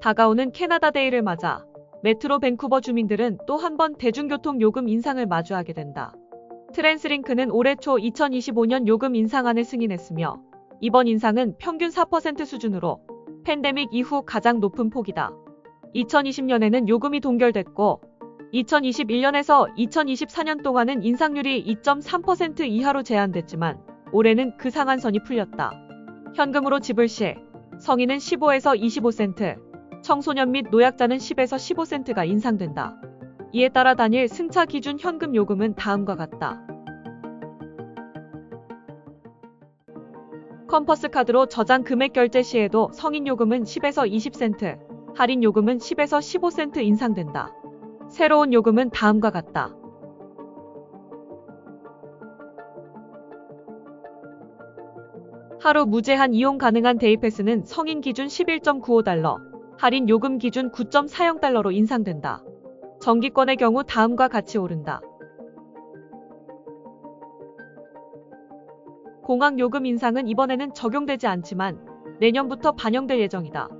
다가오는 캐나다 데이를 맞아 메트로 밴쿠버 주민들은 또 한 번 대중교통 요금 인상을 마주하게 된다. 트랜스링크는 올해 초 2025년 요금 인상안을 승인했으며 이번 인상은 평균 4% 수준으로 팬데믹 이후 가장 높은 폭이다. 2020년에는 요금이 동결됐고 2021년에서 2024년 동안은 인상률이 2.3% 이하로 제한됐지만 올해는 그 상한선이 풀렸다. 현금으로 지불 시 성인은 15에서 25센트, 청소년 및 노약자는 10에서 15센트가 인상된다. 이에 따라 단일 승차 기준 현금 요금은 다음과 같다. 컴퍼스 카드로 저장 금액 결제 시에도 성인 요금은 10에서 20센트, 할인 요금은 10에서 15센트 인상된다. 새로운 요금은 다음과 같다. 하루 무제한 이용 가능한 데이패스는 성인 기준 11.95달러, 할인 요금 기준 9.40달러로 인상된다. 정기권의 경우 다음과 같이 오른다. 공항 요금 인상은 이번에는 적용되지 않지만 내년부터 반영될 예정이다.